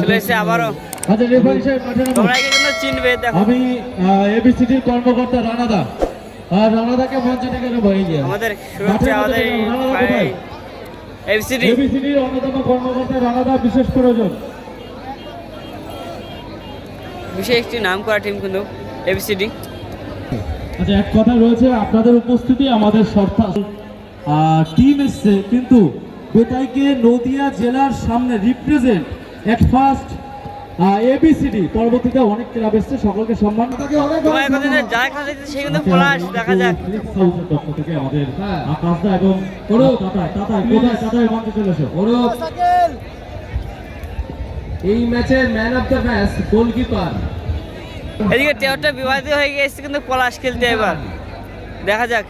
চলে আবারও। আচ্ছা রেফারি সাহেব মাঠে নামুন। তোমরা কিন্তু চিনবে দেখো। আমি এবিসিডির কর্মকর্তা রানাদা। আর রানাদাকে মঞ্চে ডেকে নেব এই যে। আমাদের শুরু আমাদের এফসিডি এবিসিডির অন্যতম কর্মকর্তা রানাদা বিশেষ প্রয়োজন। বিশেষ একটি নাম করা টিম কিন্তু এফসিডি আচ্ছা এক কথা রয়েছে আপনাদের উপস্থিতি আমাদের শর্তা টিম এসছে কিন্তু বেতাইকে নদিয়া জেলার সামনে রিপ্রেজেন্ট এট ফার্স্ট এবিসিডি পরবর্তীতে অনেক ক্লাব এসছে সকলকে সম্মান। দেখা যাক। থেকে আমাদের আকাশদা এবং এই ম্যাচের man of the match goalkeeper এদিকে টেওয়ারটা বিবাহিত হয়ে গেছে কিন্তু পলাশ খেলতে এবার। দেখা যাক।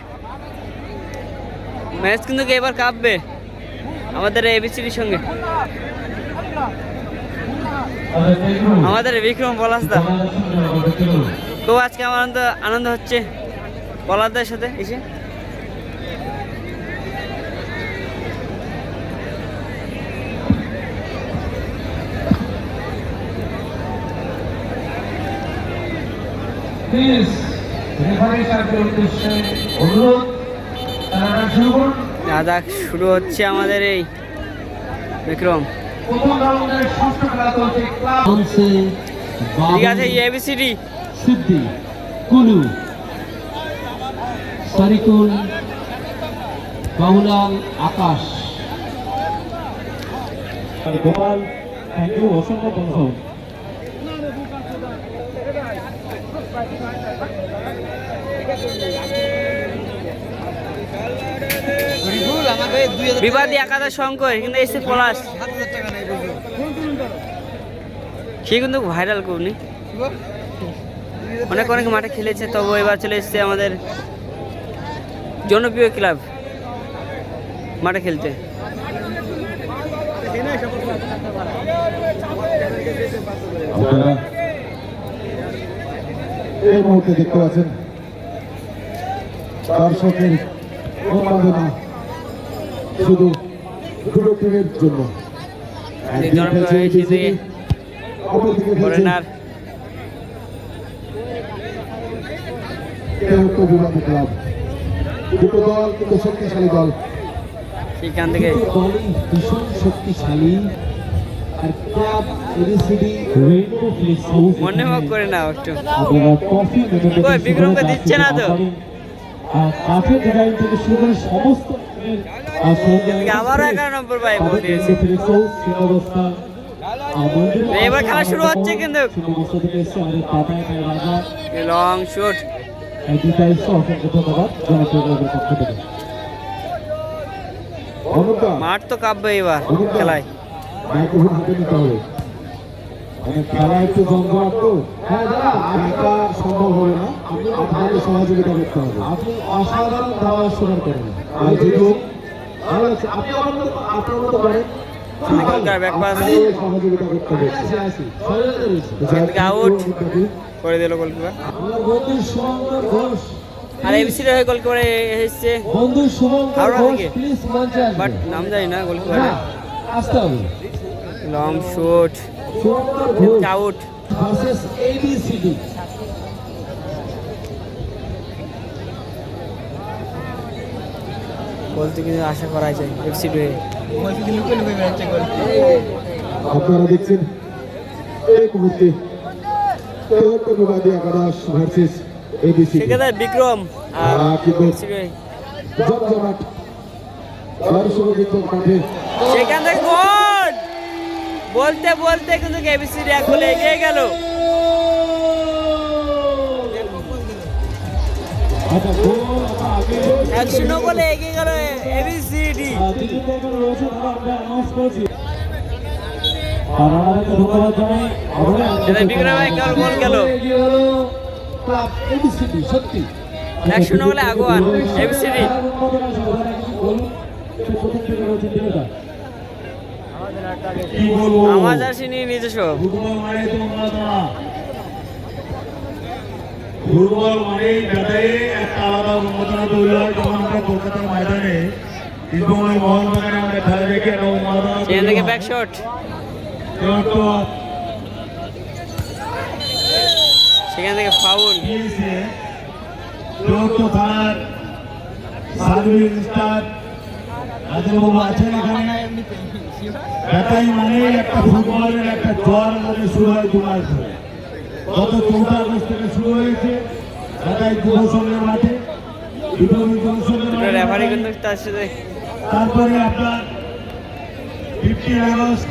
ম্যাচ কিন্তু এবার কাঁপবে আমাদের এবিসিডির সঙ্গে। আমাদের বিক্রম পলাশদা তো আজকে আমার আনন্দ আনন্দ হচ্ছে পলাশদার সাথে এসে। প্লিজ রেফারি সাহেবের উদ্দেশ্যে অনুরোধ খেলাটা যা শুরু হচ্ছে আমাদের এই বিক্রম। ঠিক আছে এবিসিডি সিদ্ধি কুলু সারিকুল বাবুলাল আকাশ। গোপাল অসংখ্য বিবাদী একাদশ শঙ্কর কিন্তু এসে পলাশ। সে কিন্তু ভাইরাল করুনি। অনেক অনেক মাঠে খেলেছে তবু এবার চলে এসছে আমাদের জনপ্রিয় ক্লাব মাঠে খেলতে। এই মুহূর্তে দেখতে পাচ্ছেন দর্শকের উন্মাদনা শুধু দুটো টিমের জন্য। ফরেনার। কেউটো বিভাগী ক্লাব। দুটো দল কিন্তু শক্তিশালী দল। সেখান থেকে। দলই ভীষণ শক্তিশালী। আর ক্লাব এবিসিডি রেইনবো ফিলিক্স মনে হোক করে না একটু আপনারা কফি কই, বিক্রমকে দিচ্ছে না তো? কাঠের ডিজাইন থেকে শুরু করে সমস্ত ধরনের, আহ, আবারও এগারো নম্বর পাই বল দিয়েছে। এবার খেলা শুরু হচ্ছে কিন্তু। লং শুট মাঠ তো কাঁপবে এবার খেলায় মাইক্রোফোন হাতে নিতে হবে খেলা একটু জমজমাট তো একা সম্ভব হবে না আপনাদের সহযোগিতা করতে হবে আপনি অসাধারণ ধারা স্বীকার করেন আর যেহেতু ভালো লাগছে আপনি আমার মতো আপনার মতো করেন এখানকার ব্যাক পাস আপনাদের সহযোগিতা করতে হবে। আসি আসি সহযোগিতা রয়েছে এখান থেকে আউট করে দিল গোলকিপার আর এবিসির হয়ে গোল করে এসেছে। হাওড়া থেকে। বাট নাম জানি না গোলকিপার আসতে হবে। লং শুট আউট বলতে কিন্তু আশা করা যায় এফসিডি হয়ে আপনারা দেখছেন এই মুহূর্তে তেহট্ট একাদশ ভার্সেস এবিসি সেক্ষেত্রে বিক্রম জমজমাট মাঠে সেখান থেকে গোল বলতে বলতে কিন্তু এবিসিডি এক গোলে এগিয়ে গেল। আচ্ছা গোল এক শূন্য গোলে? এগিয়ে গেল এবিসিডি এক শূন্য গোলে। আগুয়ান এবিসিডি আমার আসেনি নিজস্ব। ফুটবল মানে তো উন্মাদনা ফুটবল মানে ব্যাটারে একটা আলাদা উন্মাদনা তৈরি হয় যখন আমরা কলকাতার ময়দানে। এবং ওই মোহনবাগানে আমরা খেলা দেখি সেখান থেকে ব্যাক শট কেউ সেখান থেকে ফাউল একটু থানার সার্ভিস স্টার রাজেন্দ্রবাবু আছেন এখানে। এটাই মানে একটা ফুটবলের একটা জ্বর শুরু হয় দু মাস ধরে। গত চৌঠা আগস্ট থেকে শুরু হয়েছে এটাই যুব সংঘের মাঠে তারপরে আপনার ফিফটিন আগস্ট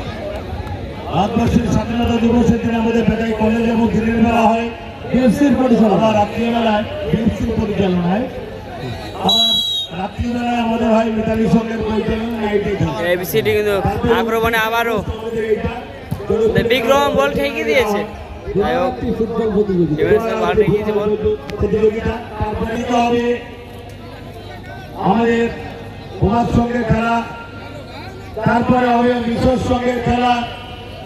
ভারতবর্ষের স্বাধীনতা দিবসের দিন আমাদের বেটাই কলেজ এবং দিনের বেলা হয়। বিএফসির পরিচালনা। আবার রাত্রিবেলায় বিএফসির পরিচালনায় আবার রাত্রিবেলায় আমাদের হয় মিতালি সঙ্গের পরিচালনা নাইটে খেলা এবিসিডি কিন্তু আক্রমণে আবারও বিক্রম বল ঠেকিয়ে দিয়েছে? হবে। আমাদের কুমার সঙ্গে খেলা তারপরে হবে মিশর সঙ্গে খেলা।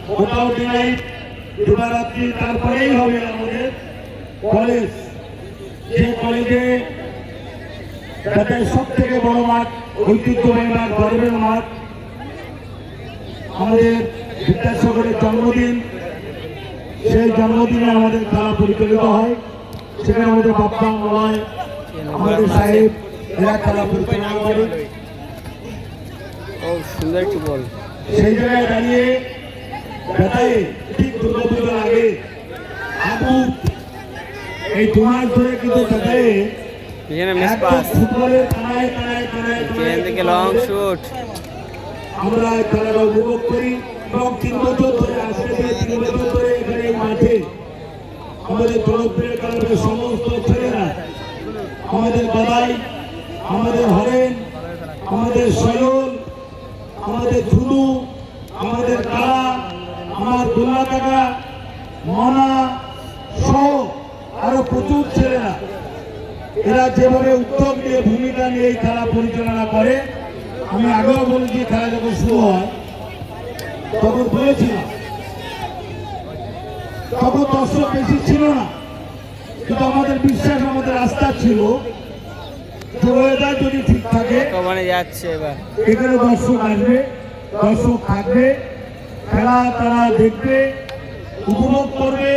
মোটামুটি নাইট দিবারাত্রি তারপরেই হবে আমাদের কলেজ যে কলেজে যাদের সব থেকে বড় মাঠ ঐতিহ্যবাহী মাঠ গর্বের মাঠ। আমাদের বিদ্যাসাগরের জন্মদিন সেই জন্মদিনে আমাদের খেলা পরিচালিত হয়। সেখানে আমাদের বাপ্পা মলয় আমাদের সাহেব এরা খেলা পরিচালনা করে। সেই জায়গায় দাঁড়িয়ে বেতায় ঠিক দুর্গাপুজোর আগে আবু এই দু মাস ধরে কিন্তু বেতায় ফুটবলের লং শুট আমরা খেলাটা উপভোগ করি। এবং তিন বছর ধরে আজকে তিন বছর ধরে এখানে মাঠে আমাদের জনপ্রিয় ক্লাবের সমস্ত ছেলেরা, আমাদের বাবাই, আমাদের হরেন, আমাদের সয়ন, আমাদের ধুলু আমাদের কালা আমার দুল্লা কাকা মনা সহ আরও প্রচুর ছেলেরা। এরা যেভাবে উদ্যোগ নিয়ে, ভূমিকা নিয়ে এই খেলা পরিচালনা করে, আমি আগেও বলেছি, খেলা যখন শুরু হয় তখন বলেছিলাম তখন দর্শক বেশি ছিল না। কিন্তু আমাদের বিশ্বাস আমাদের আস্থা ছিল ওয়েদার যদি ঠিক থাকে কমানে যাচ্ছে এবার। এখানে দর্শক আসবে দর্শক থাকবে খেলা তারা দেখবে উপভোগ করবে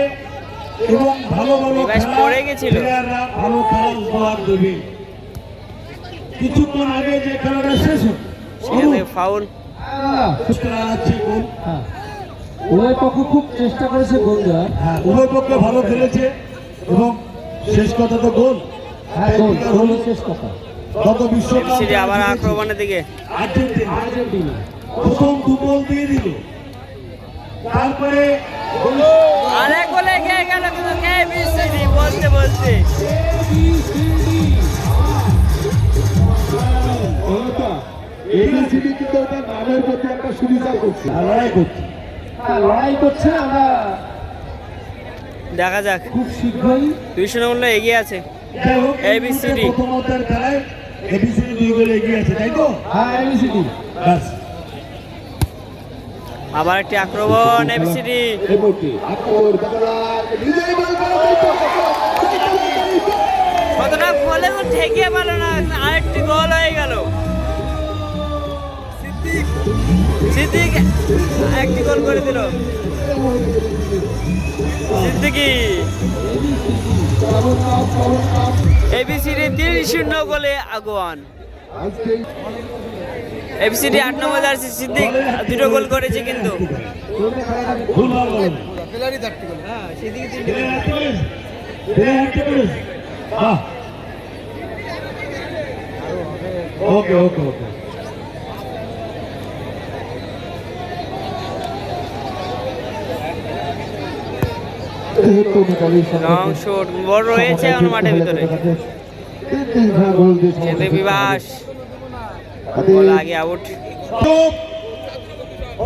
এবং ভালো ভালো খেলা ভালো খেলা উপহার দেবে। কিছুক্ষণ আগে যে খেলাটা শেষ হলো সেখান ফাউল উভয় পক্ষ খুব চেষ্টা করেছে গোল দেওয়ার। হ্যাঁ উভয় পক্ষে ভালো খেলেছে এবং শেষ কথা তো গোল। হ্যাঁ গোল হলো শেষ কথা। গত বিশ্বকাপ আবার আক্রমণের দিকে। আর্জেন্টিনা। আর্জেন্টিনা। প্রথম দু গোল দিয়ে দিল। তারপরে গেল কিন্তু? বলতে এবিসিডি কিন্তু ওটা নামের প্রতি একটা সুবিচার করছে। লড়াই করছে। লড়াই করছে আমরা দেখা যাক। খুব শীঘ্রই দুই শূন্য মূল্য এগিয়ে আছে। ABCD মুহূর্তে খেলায় এবিসিডি দুই গোলে এগিয়ে আছে তাই তো? হ্যাঁ এবিসিডি। ব্যাস। আবার একটি আক্রমণ এবিসিডি কতটা বলে তো ঠেকিয়ে পারল না আরেকটি গোল হয়ে গেল। সিদ্দিক একটি গোল করে দিল। সিদ্দিকি। এবিসিডি তিন শূন্য গোলে আগুয়ান। আজকে এবিসিডি আট নম্বর জার্সি সিদ্দিক দুটো গোল করেছে কিন্তু? বাহ ওকে ওকে ওকে। লং শট বড় রয়েছে এখন মাঠের ভিতরে। সেতে বিবাস বল আগে আউট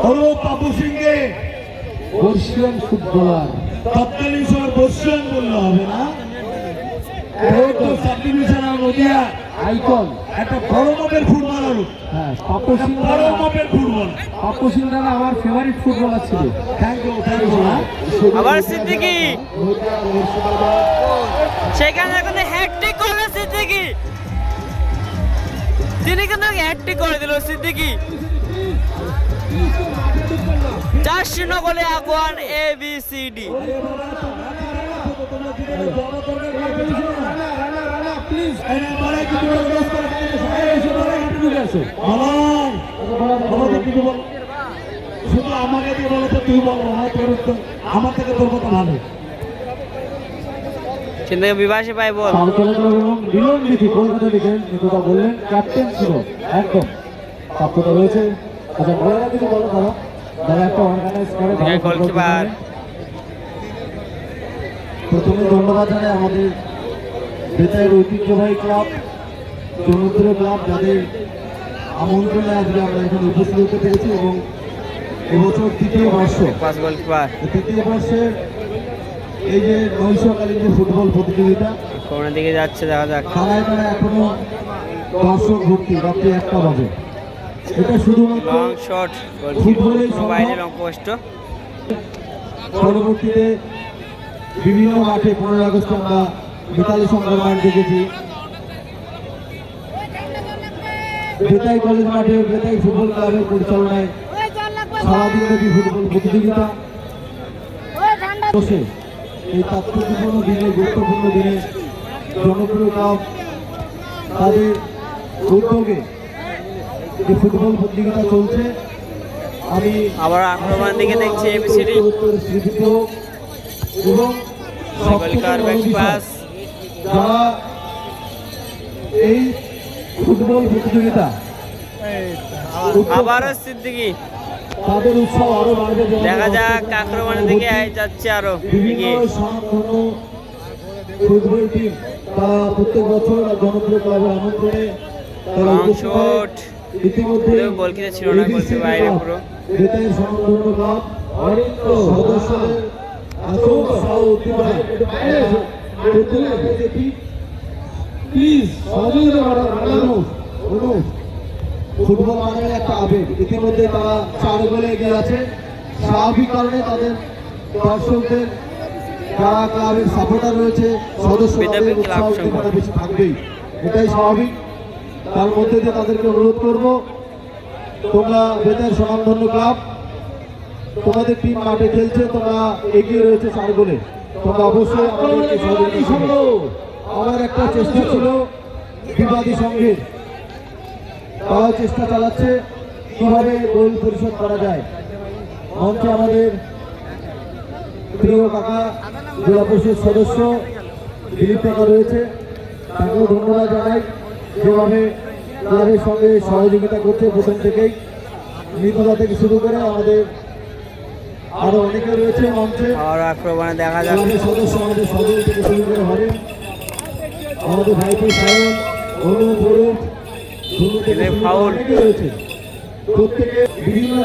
অরূপ অরূপ সিংকে। বর্ষিয়ান ফুটবলার। তৎকালীন সময় বললে হবে না। নদিয়া। আইকন। একটা বড় মাপের ফুটবলার হ্যাঁ পাপু সিং বড় মাপের ফুটবল। পাপু সিং রানা আমার ফেভারিট ফুটবলার ছিল। থ্যাংক ইউ থ্যাংক ইউ আবার সিদ্দিকি। সেখানে কিন্তু হ্যাট্রিক করল সিদ্দিকি। তিনি কিন্তু হ্যাট্রিক করে দিল সিদ্দিকি। চার শূন্য গোলে আগুয়ান এ বি সি ডি শুধু আমাকে বলো বল পাই বল মিলন বিধি কলকাতা প্রাপ্যতা রয়েছে আচ্ছা বলার কিছু বলো দাদা। প্রথমে ধন্যবাদ জানাই আমাদের বেতায়ের ঐতিহ্যবাহী ক্লাব সমুদ্র ক্লাব যাদের আমন্ত্রণে আজকে আমরা এখানে উপস্থিত হতে পেরেছি এবং এবছর তৃতীয় বর্ষ। তৃতীয় বর্ষের এই যে নৈশকালীন যে ফুটবল প্রতিযোগিতা কোন দিকে যাচ্ছে দেখা যাক। খেলায় তারা এখনও দর্শক ভর্তি রাত্রি একটা বাজে। এটা শুধুমাত্র লং শট গোলকিপার বাইরে লং পোস্ট পরবর্তীতে বিভিন্ন মাঠে পনেরো আগস্টে আমরা মিতালি সংগ্রাম দেখেছি। বেতাই কলেজ মাঠে বেতাই ফুটবল ক্লাবের পরিচালনায় সারাদিন ব্যাপী ফুটবল প্রতিযোগিতা। বসে এই তাৎপর্যপূর্ণ দিনে গুরুত্বপূর্ণ দিনে জনপ্রিয় ক্লাব তাদের উদ্যোগে যে ফুটবল প্রতিযোগিতা চলছে। আমি আবার আক্রমণ দিকে দেখছি এবিসিডি পাস যারা এই ফুটবল প্রতিযোগিতা আবারও সিদ্দিকি। তাদের উৎসব আরও বাড়বে দেখা যাক আক্রমণের দিকে যাচ্ছে আরও ফুটবল টিম তারা প্রত্যেক বছর জনপ্রিয় ক্লাবের আমন্ত্রণে তারা shot। ইতিমধ্যে গোলকিপার ছিল না, গোলকিপার বাইরে পুরো। সদস্যদের প্লিজ সহযোগিতা ফুটবল একটা আবেগ ইতিমধ্যে তারা চার গোলে এগিয়ে আছে স্বাভাবিক কারণে তাদের দর্শকদের যারা ক্লাবের সাপোর্টার রয়েছে সদস্য তাদের উৎসাহ উদ্দীপনা বেশি থাকবেই এটাই স্বাভাবিক। তার মধ্যে দিয়ে তাদেরকে অনুরোধ করব তোমরা বেতার স্বনামধন্য ক্লাব তোমাদের টিম মাঠে খেলছে, তোমরা এগিয়ে রয়েছে চার গোলে। তোমরা অবশ্যই। আমার একটা চেষ্টা ছিল বিবাদী সংঘের। তারা চেষ্টা চালাচ্ছে কীভাবে গোল পরিশোধ করা যায়। মঞ্চে আমাদের প্রিয় কাকা জেলা পরিষদ সদস্য, দিলীপ কাকা রয়েছে, তাকেও ধন্যবাদ জানাই যেভাবে ক্লাবের সঙ্গে সহযোগিতা করছে প্রথম থেকেই। মৃদুলা থেকে শুরু করে আমাদের আরও অনেকে রয়েছে মঞ্চে। আবার আক্রমণে দেখা যাচ্ছে। আমাদের সদস্য আমাদের সদল থেকে শুরু করে হরেন আমাদের ভাইপো সায়ন ফাউল। প্রত্যেকে বিভিন্ন